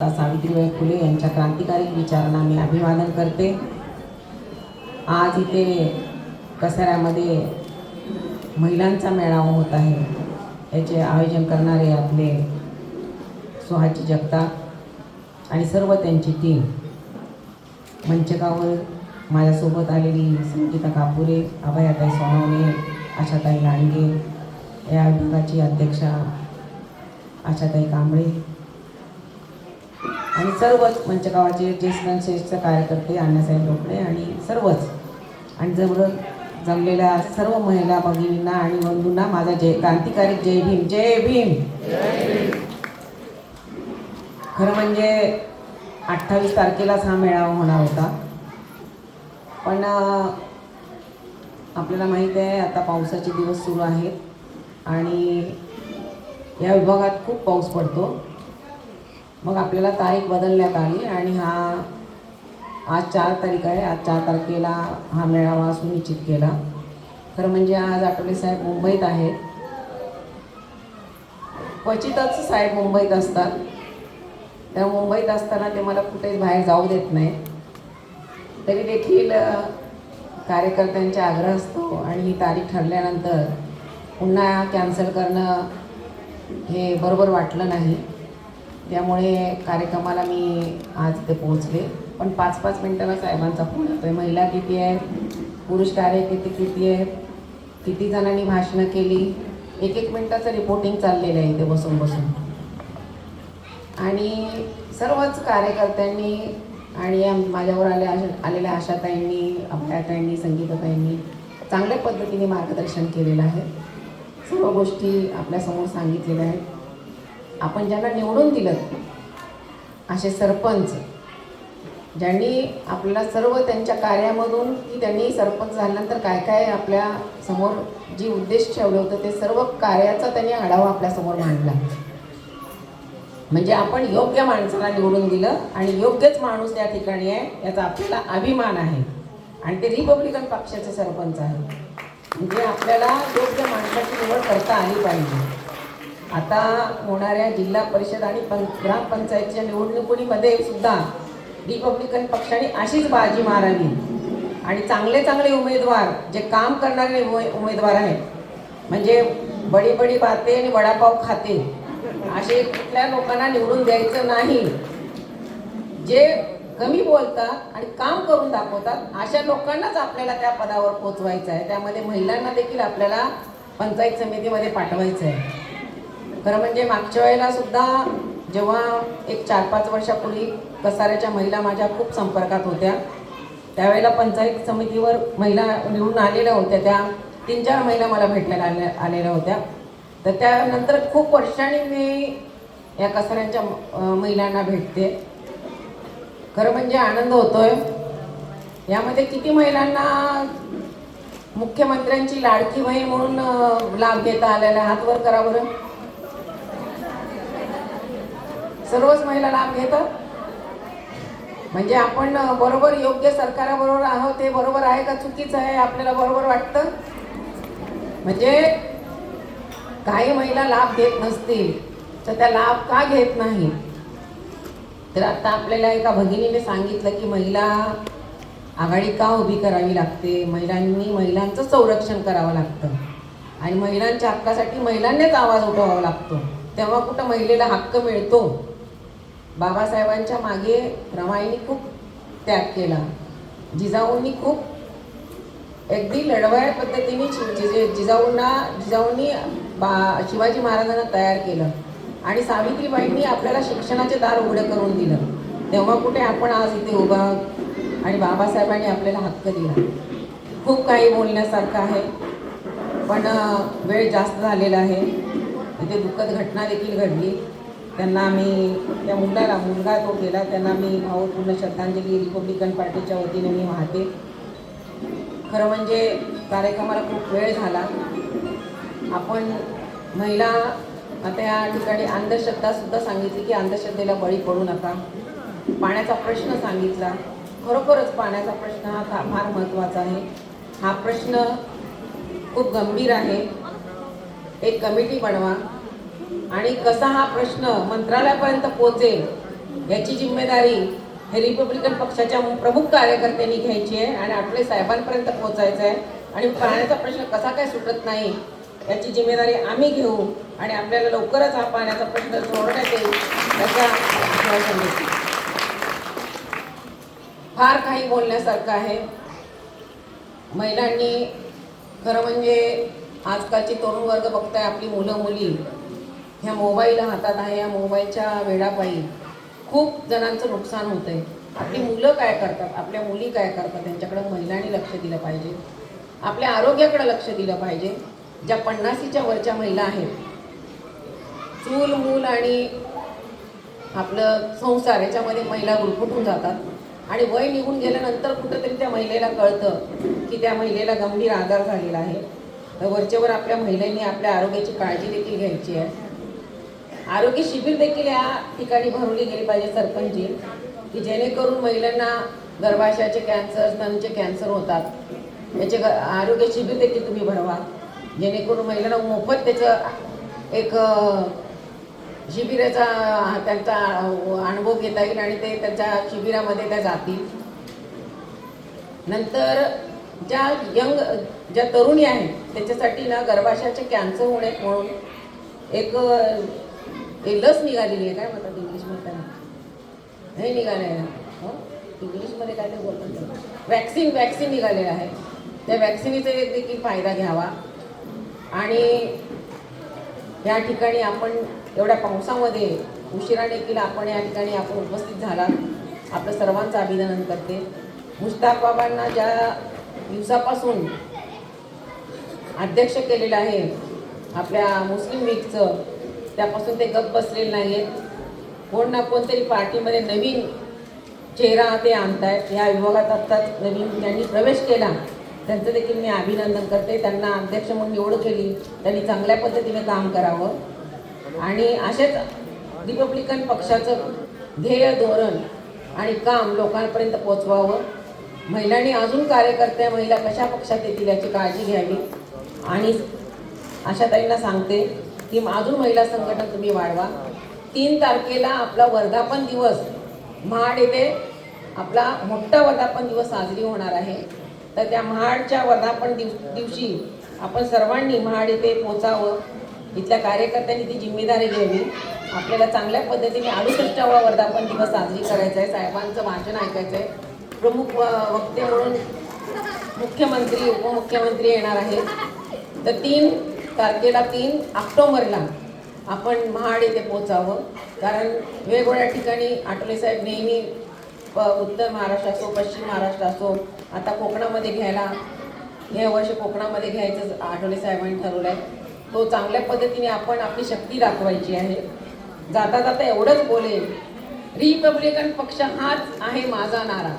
सावित्रीबाई फुले यांच्या क्रांतिकारी विचारांना मी अभिवादन करते. आज इथे कसाऱ्यामध्ये महिलांचा मेळावा होत आहे. याचे आयोजन करणारे आपले सुहाची जगताप आणि सर्व त्यांची टीम मंचकावर माझ्यासोबत आलेली संगीता कापुरे अभयाताई सोनवणे आशाताई लांडगे या विभागाची अध्यक्षा आशाताई कांबळे आणि सर्वच मंचगावाचे ज्येष्ठ श्रेष्ठ कार्यकर्ते अण्णासाहेब रोकडे आणि सर्वच. आणि जवळ जमलेल्या सर्व महिला भगिनींना आणि बंधूंना माझा जय क्रांतिकारी जय भीम जय भीम. खरं म्हणजे अठ्ठावीस तारखेलाच हा मेळावा होणार होता. पण आपल्याला माहीत आहे आता पावसाचे दिवस सुरू आहेत आणि या विभागात खूप पाऊस पडतो. मग आपल्याला तारीख बदलण्यात आली आणि हा आज चार तारीख आहे. आज चार तारखेला हा मेळावा सुनिश्चित केला. खरं म्हणजे आज आठवले साहेब मुंबईत आहेत. क्वचितच साहेब मुंबईत असतात. त्या मुंबईत असताना ते मला कुठेच बाहेर जाऊ देत नाही तरी देखील कार्यकर्त्यांचा आग्रह असतो आणि ही तारीख ठरल्यानंतर पुन्हा कॅन्सल करणं हे बरोबर वाटलं नाही. त्यामुळे कार्यक्रमाला मी आज इथे पोहोचले. पण पाच पाच मिनटाला साहेबांचा फोन येतोय. महिला किती आहे पुरुष कार्यकर्ते किती आहेत? किती जणांनी भाषणं केली? एक एक मिनटाचं रिपोर्टिंग चाललेलं आहे इथे बसून बसून आणि सर्वच कार्यकर्त्यांनी आणि या माझ्यावर आल्या आलेल्या आशाताईंनी अभयाताईंनी संगीताताईंनी चांगल्या पद्धतीने मार्गदर्शन केलेलं आहे. सर्व गोष्टी आपल्यासमोर सांगितलेल्या आहेत. आपण ज्यांना निवडून दिलं असे सरपंच ज्यांनी आपल्याला सर्व त्यांच्या कार्यामधून की त्यांनी सरपंच झाल्यानंतर काय काय आपल्यासमोर जी उद्देश ठेवलं होतं ते सर्व कार्याचा त्यांनी आढावा आपल्यासमोर मांडला. म्हणजे आपण योग्य माणसाला निवडून दिलं आणि योग्यच माणूस त्या ठिकाणी आहे याचा आपल्याला अभिमान आहे. आणि ते रिपब्लिकन पक्षाचे सरपंच आहे म्हणजे आपल्याला योग्य माणसाची निवड करता आली पाहिजे. आता होणाऱ्या जिल्हा परिषद आणि पं ग्रामपंचायतच्या निवडणुकीमध्ये सुद्धा रिपब्लिकन पक्षाने अशीच बाजी मारावी. आणि चांगले चांगले उमेदवार जे काम करणारे उमे उमेदवार आहेत म्हणजे बडी बडी बाते आणि वडापाव खाते असे कुठल्या लोकांना निवडून द्यायचं नाही. जे कमी बोलतात आणि काम करून दाखवतात अशा लोकांनाच आपल्याला त्या पदावर पोचवायचं आहे. त्यामध्ये महिलांना देखील आपल्याला पंचायत समितीमध्ये पाठवायचं आहे. खरं म्हणजे मागच्या वेळेला सुद्धा जेव्हा एक चार पाच वर्षापूर्वी कसाऱ्याच्या महिला माझ्या खूप संपर्कात होत्या त्यावेळेला पंचायत समितीवर महिला निवडून आलेल्या होत्या त्या तीन चार महिला मला भेटायला आल्या आलेल्या होत्या. तर त्यानंतर खूप वर्षांनी मी या कसाऱ्यांच्या महिलांना भेटते. खरं म्हणजे आनंद होतोय. यामध्ये किती महिलांना मुख्यमंत्र्यांची लाडकी बहीण म्हणून लाभ घेता आलेला हात वर करा बरं. सर्वच महिला लाभ घेतात. म्हणजे आपण बरोबर योग्य सरकाराबरोबर आहोत ते बरोबर आहे का चुकीचं आहे आपल्याला बरोबर वाटतं? म्हणजे काही महिला लाभ घेत नसतील तर त्या लाभ का घेत नाही? तर आता आपल्याला एका भगिनीने सांगितलं की महिला आघाडी का उभी करावी लागते? महिलांनी महिलांचं संरक्षण करावं लागतं. आणि महिलांच्या हक्कासाठी महिलांनीच आवाज उठवावा लागतो. तेव्हा कुठं महिलेला हक्क मिळतो? बाबासाहेबांच्या मागे रमाईने खूप त्याग केला. जिजाऊंनी खूप अगदी लढवाया पद्धतीने जि- जिजाऊंना जिजाऊंनी बा शिवाजी महाराजांना तयार केलं. आणि सावित्रीबाईंनी आपल्याला शिक्षणाचे दार उघडं करून दिलं. तेव्हा कुठे आपण आज इथे उभा आहोत? आणि बाबासाहेबांनी आपल्याला हक्क दिला. खूप काही बोलण्यासारखं आहे. पण वेळ जास्त झालेला आहे. इथे दुःखद घटना देखील घडली. त्यांना आम्ही त्या मुलाला मुलगा तो केला त्यांना मी भावपूर्ण श्रद्धांजली रिपब्लिकन पार्टीच्या वतीने मी वाहते. खरं म्हणजे कार्यक्रमाला खूप वेळ झाला. आपण महिला आता या ठिकाणी अंधश्रद्धासुद्धा सांगितली की अंधश्रद्धेला बळी पडू नका. पाण्याचा प्रश्न सांगितला. खरोखरच पाण्याचा प्रश्न हा फार महत्त्वाचा आहे. हा प्रश्न खूप गंभीर आहे. एक कमिटी बनवा. आणि कसा हा प्रश्न मंत्रालयापर्यंत पोहोचेल याची जिम्मेदारी हे रिपब्लिकन पक्षाच्या प्रमुख कार्यकर्त्यांनी घ्यायची आहे आणि आपले साहेबांपर्यंत पोहोचायचं आहे. आणि पाण्याचा प्रश्न कसा काय सुटत नाही याची जिम्मेदारी आम्ही घेऊ आणि आपल्याला लवकरच हा पाण्याचा प्रश्न सोडवण्यात येईल याचा आश्वासन फार काही बोलण्यासारखं आहे. महिलांनी खरं म्हणजे आजकालची तरुण वर्ग बघताय आपली मुलं मुली. ह्या मोबाईल हातात आहे या मोबाईलच्या वेळापायी खूप जणांचं नुकसान होतं आहे आपली मुलं काय करतात? आपल्या मुली काय करतात? त्यांच्याकडे महिलांनी लक्ष दिलं पाहिजे. आपल्या आरोग्याकडे लक्ष दिलं पाहिजे. ज्या पन्नासीच्या वरच्या महिला आहेत चूल मूल आणि आपलं संसार याच्यामध्ये महिला गुरफुटून जातात. आणि वय निघून गेल्यानंतर कुठंतरी त्या महिलेला कळतं की त्या महिलेला गंभीर आजार झालेला आहे. तर वरचेवर आपल्या महिलांनी आपल्या आरोग्याची काळजी देखील घ्यायची आहे. आरोग्य शिबिर देखील या ठिकाणी भरवली गेली पाहिजे सरपंची की जेणेकरून महिलांना गर्भाशयाचे कॅन्सर स्तनचे कॅन्सर होतात. याचे आरोग्य शिबिर देखील तुम्ही भरवा. जेणेकरून महिलांना मोफत त्याचं एक शिबिराचा त्यांचा अनुभव घेता येईल आणि ते त्यांच्या शिबिरामध्ये त्या जातील. नंतर ज्या यंग ज्या तरुणी आहेत त्याच्यासाठी ना गर्भाशयाचे कॅन्सर होणे म्हणून एक ते लस निघालेली आहे काय म्हणतात इंग्लिशमध्ये त्याला हे निघाले आहे हो? इंग्लिशमध्ये काय ते बोलतात वॅक्सिन वॅक्सिन निघालेलं आहे. त्या वॅक्सिनीचा एक देखील फायदा घ्यावा. आणि या ठिकाणी आपण एवढ्या पावसामध्ये उशिरा देखील आपण या ठिकाणी आपण उपस्थित झाला आपलं सर्वांचं अभिनंदन करते. मुश्ताक बाबांना ज्या दिवसापासून अध्यक्ष केलेलं आहे आपल्या मुस्लिम लीगचं त्यापासून ते गप बसलेले नाही आहेत कोण ना कोणतरी पार्टीमध्ये नवीन चेहरा ते आणतायत या विभागात आत्ताच नवीन ज्यांनी प्रवेश केला त्यांचं देखील मी अभिनंदन करते. त्यांना अध्यक्ष म्हणून निवड केली त्यांनी चांगल्या पद्धतीने काम करावं. आणि असेच रिपब्लिकन पक्षाचं ध्येय धोरण आणि काम लोकांपर्यंत पोचवावं महिलांनी अजून कार्यकर्त्या महिला कशा पक्षात येतील याची काळजी घ्यावी. आणि आशाताईंना सांगते की अजून महिला संघटन तुम्ही वाढवा. तीन तारखेला आपला वर्धापन दिवस महाड येथे आपला मोठा वर्धापन दिवस साजरी होणार आहे. तर त्या महाडच्या वर्धापन दिव दिवशी आपण सर्वांनी महाड येथे पोचावं. इथल्या कार्यकर्त्यांनी ती जिम्मेदारी घ्यावी. आपल्याला चांगल्या पद्धतीने अडुसष्टावा वर्धापन दिवस साजरी करायचा आहे. साहेबांचं भाषण ऐकायचं आहे प्रमुख व- वक्ते म्हणून मुख्यमंत्री उपमुख्यमंत्री येणार आहेत. तर तीन तारखेला तीन ऑक्टोबरला आपण महाड येथे पोचावं कारण वेगवेगळ्या ठिकाणी आठवले साहेब नेहमी प उत्तर महाराष्ट्र असो पश्चिम महाराष्ट्र असो आता कोकणामध्ये घ्यायला हे वर्ष कोकणामध्ये घ्यायचं आठवले साहेबांनी ठरवलं आहे तो चांगल्या पद्धतीने आपण आपली शक्ती दाखवायची आहे. जाता जाता एवढंच बोलेल रिपब्लिकन पक्ष हाच आहे माझा नारा.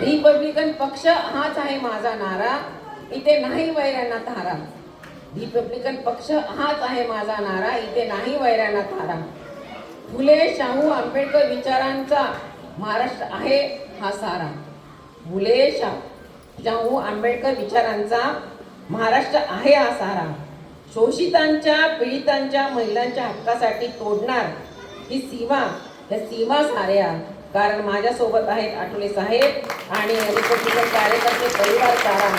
रिपब्लिकन पक्ष हाच आहे माझा नारा. इथे नाही वैऱ्यांना तारा रिपब्लिकन पक्ष हाच आहे माझा नारा इथे नाही वैराना तारा. फुले शाहू आंबेडकर विचारांचा महाराष्ट्र आहे हा सारा. फुले शाहू शाहू आंबेडकर विचारांचा महाराष्ट्र आहे हा सारा. शोषितांच्या पीडितांच्या महिलांच्या हक्कासाठी तोडणार ही सीमा त्या सीमा साऱ्या. कारण माझ्यासोबत आहेत आठवले साहेब आणि रिपब्लिकन कार्यकर्ते परिवार सारा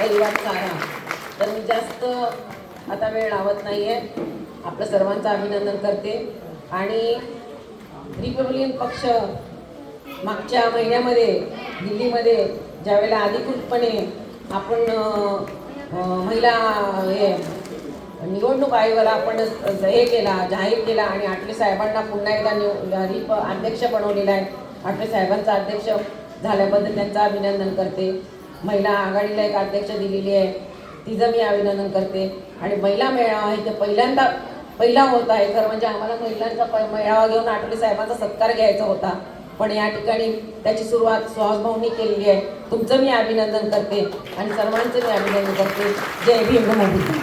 परिवार सारा. तर मी जास्त आता वेळ लावत नाही आहे आपलं सर्वांचं अभिनंदन करते. आणि रिपब्लिकन पक्ष मागच्या महिन्यामध्ये दिल्लीमध्ये ज्यावेळेला अधिकृतपणे आपण महिला हे निवडणूक आयोगाला आपण हे केला जाहीर केला आणि आठले साहेबांना पुन्हा एकदा निव रिप अध्यक्ष बनवलेला आहे. आठले साहेबांचा अध्यक्ष झाल्याबद्दल त्यांचं अभिनंदन करते. महिला आघाडीला एक अध्यक्ष दिलेली आहे. तिचं मी अभिनंदन करते. आणि महिला मेळावा आहे ते पहिल्यांदा पहिला होत आहे. खरं म्हणजे आम्हाला महिलांचा प- मेळावा घेऊन आठवले साहेबांचा सत्कार घ्यायचा होता. पण या ठिकाणी त्याची सुरुवात सुहासभाऊंनी केलेली आहे. तुमचं मी अभिनंदन करते. आणि सर्वांचं मी अभिनंदन करते. जय भीम मोदी